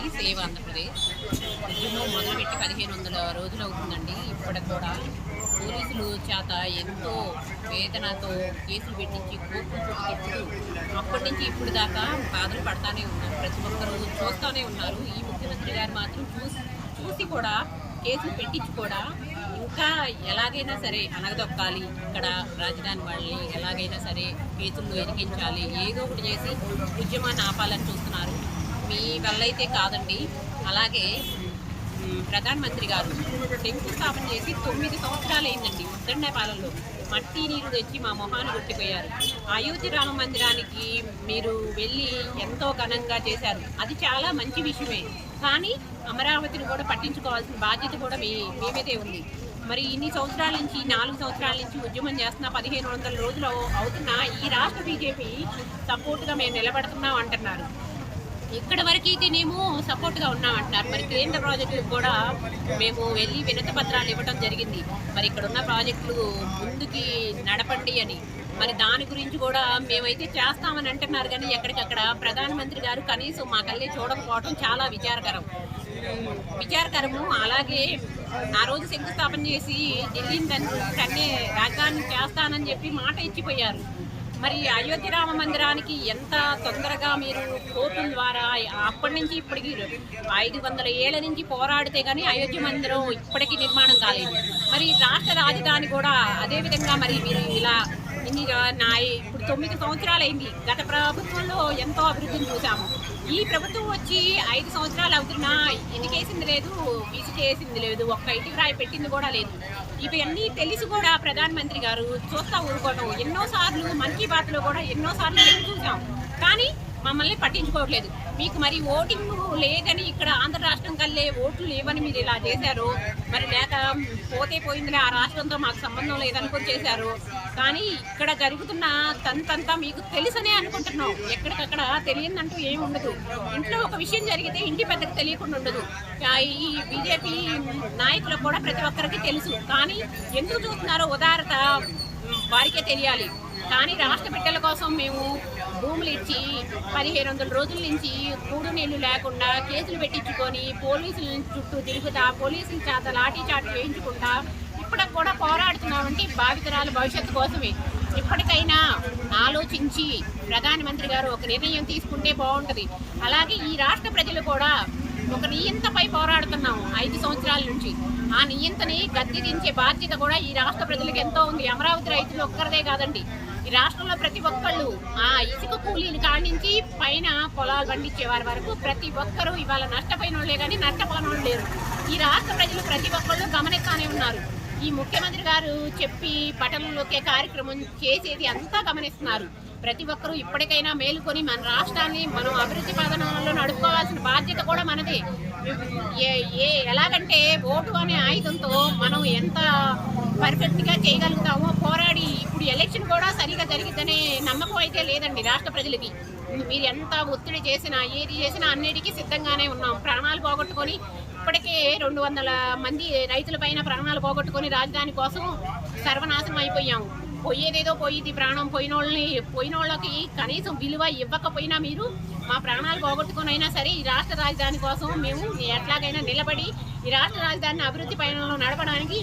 Amaravati save Andhra Pradesh. ఉద్యమం మొదలుపెట్టి పదిహేను వందల రోజులు అవుతుందండి. ఇప్పటికి కూడా పోలీసులు చేత ఎంతో వేదనతో కేసులు పెట్టించి కోర్టులు అప్పటి నుంచి ఇప్పుడు దాకా బాధలు పడతానే ఉన్నారు. ప్రతి ఒక్కరు చూస్తూనే ఉన్నారు. ఈ ముఖ్యమంత్రి గారు మాత్రం చూసి చూసి కూడా కేసులు పెట్టించి కూడా ఇంకా ఎలాగైనా సరే అనగదొక్కాలి. ఇక్కడ రాజధాని వాళ్ళని ఎలాగైనా సరే కేసులు ఎదిగించాలి ఏదో ఒకటి చేసి ఉద్యమాన్ని ఆపాలని చూస్తున్నారు. మీ వల్ల అయితే కాదండి. అలాగే ప్రధానమంత్రి గారు శంకుస్థాపన చేసి తొమ్మిది సంవత్సరాలు అయిందండి ఉద్దండపాలెంలో మట్టి నీరు తెచ్చి మా మొహాన్ని కొట్టిపోయారు. అయోధ్య రామ మందిరానికి మీరు వెళ్ళి ఎంతో ఘనంగా చేశారు. అది చాలా మంచి విషయమే. కానీ అమరావతిని కూడా పట్టించుకోవాల్సిన బాధ్యత కూడా మీ మీ మీదే ఉంది. మరి ఇన్ని సంవత్సరాల నుంచి నాలుగు సంవత్సరాల నుంచి ఉద్యమం చేస్తున్న పదిహేను వందల రోజులు అవుతున్న ఈ రాష్ట్ర బీజేపీ సపోర్ట్గా మేము నిలబడుతున్నాం అంటున్నారు. ఇక్కడ వరకు అయితేనేమో సపోర్ట్గా ఉన్నాం మరి కేంద్ర ప్రాజెక్టులకు కూడా మేము వెళ్ళి వినతి పత్రాలు ఇవ్వడం జరిగింది. మరి ఇక్కడ ఉన్న ప్రాజెక్టులు ముందుకి నడపండి అని. మరి దాని గురించి కూడా మేమైతే చేస్తామని అంటున్నారు. కానీ ఎక్కడికక్కడ ప్రధానమంత్రి గారు కనీసం మా కళ్ళే చూడకపోవడం చాలా విచారకరం. విచారకరము. అలాగే ఆ రోజు శంకుస్థాపన చేసి ఢిల్లీని తన్నే రాజధాని చేస్తానని చెప్పి మాట ఇచ్చిపోయారు. మరి అయోధ్య రామ మందిరానికి ఎంత తొందరగా మీరు కోర్టుల ద్వారా అప్పటి నుంచి ఇప్పటికి ఐదు వందల ఏళ్ళ నుంచి పోరాడితే కానీ అయోధ్య మందిరం ఇప్పటికీ నిర్మాణం కాలేదు. మరి రాష్ట్ర రాజధాని కూడా అదే విధంగా మరి మీరు ఇలా ఇన్ని నా ఇప్పుడు తొమ్మిది సంవత్సరాలు అయింది గత ప్రభుత్వంలో ఎంతో అభివృద్ధిని చూసాము ఈ ప్రభుత్వం వచ్చి ఐదు సంవత్సరాలు అవుతున్నా ఇటుకేసింది లేదు ఇసుకేసింది లేదు ఒక్క ఇటుక రాయి పెట్టింది కూడా లేదు. ఇవన్నీ తెలిసి కూడా ప్రధానమంత్రి గారు చూస్తా ఊరుకోవడం. ఎన్నోసార్లు మన్ కీ బాత్లో కూడా ఎన్నోసార్లు చూసాం కానీ మమ్మల్ని పట్టించుకోవట్లేదు. మీకు మరి ఓటింగ్ లేదని ఇక్కడ ఆంధ్ర రాష్ట్రం కల్లే ఓట్లు లేవని మీరు ఇలా చేశారు. మరి లేక పోతే పోయిందిలే ఆ రాష్ట్రంతో మాకు సంబంధం లేదనుకుని చేశారు. కానీ ఇక్కడ జరుగుతున్న తంతంతా మీకు తెలుసనే అనుకుంటున్నాం. ఎక్కడికక్కడ తెలియదంటూ ఏమి ఉండదు. ఇంట్లో ఒక విషయం జరిగితే ఇంటి పెద్దకు తెలియకుండా ఉండదు. ఈ బీజేపీ నాయకులకు కూడా ప్రతి ఒక్కరికి తెలుసు. కానీ ఎందుకు చూస్తున్నారో ఉదారత వారికే తెలియాలి. కానీ రాష్ట్ర బిడ్డల కోసం మేము భూములు ఇచ్చి పదిహేను వందల రోజుల నుంచి కూడు నీళ్ళు లేకుండా కేసులు పెట్టించుకొని పోలీసుల చుట్టూ తిరుగుతా పోలీసుల చేత లాఠీ చాటు వేయించుకుంటా ఇప్పటికి కూడా పోరాడుతున్నామంటే బాధితురాల భవిష్యత్తు కోసమే. ఇప్పటికైనా ఆలోచించి ప్రధానమంత్రి గారు ఒక నిర్ణయం తీసుకుంటే బాగుంటుంది. అలాగే ఈ రాష్ట్ర ప్రజలు కూడా ఒక నియంతపై పోరాడుతున్నాం ఐదు సంవత్సరాల నుంచి. ఆ నియంతని గద్దెదించే బాధ్యత కూడా ఈ రాష్ట్ర ప్రజలకు ఎంతో ఉంది. అమరావతి రైతులు ఒక్కరిదే కాదండి. ఈ రాష్ట్రంలో ప్రతి ఒక్కళ్ళు ఆ ఇసుక కూలీలు కాడి నుంచి పైన పొలాలు పండించే వారి వరకు ప్రతి ఒక్కరూ ఇవాళ నష్టపోయిన వాళ్ళే కానీ నష్టపోయిన వాళ్ళు లేరు. ఈ రాష్ట్ర ప్రజలు ప్రతి ఒక్కళ్ళు గమనిస్తానే ఉన్నారు. ఈ ముఖ్యమంత్రి గారు చెప్పి పట్టణంలోకే కార్యక్రమం చేసేది అంతా గమనిస్తున్నారు. ప్రతి ఒక్కరూ ఇప్పటికైనా మేలుకొని మన రాష్ట్రాన్ని మనం అభివృద్ధి పథనంలో నడుపుకోవాల్సిన బాధ్యత కూడా మనదే. ఏ ఏ ఎలాగంటే ఓటు అనే ఆయుధంతో మనం ఎంత పర్ఫెక్ట్గా చేయగలుగుతాం పోరాడి ఇప్పుడు ఎలక్షన్ కూడా సరిగా జరిగిద్దనే నమ్మకం అయితే లేదండి రాష్ట్ర ప్రజలకి. మీరు ఎంత ఒత్తిడి చేసినా ఏది చేసినా అన్నిటికీ సిద్ధంగానే ఉన్నాం. ప్రాణాలు పోగొట్టుకొని ఇప్పటికే రెండు వందల మంది రైతులపైన ప్రాణాలు పోగొట్టుకొని రాజధాని కోసం సర్వనాశనం అయిపోయాము పోయేదేదో పోయింది ప్రాణం. పోయిన వాళ్ళని పోయిన వాళ్ళకి కనీసం విలువ ఇవ్వకపోయినా మీరు మా ప్రాణాలు పోగొట్టుకుని అయినా సరే ఈ రాష్ట్ర రాజధాని కోసం మేము ఎట్లాగైనా నిలబడి ఈ రాష్ట్ర రాజధానిని అభివృద్ధి పయనంలో నడపడానికి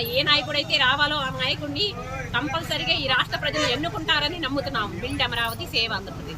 ఏ నాయకుడైతే రావాలో ఆ నాయకుడిని కంపల్సరిగా ఈ రాష్ట్ర ప్రజలు ఎన్నుకుంటారని నమ్ముతున్నాం బిల్డ్ అమరావతి సేవ్ ఆంధ్రప్రదేశ్.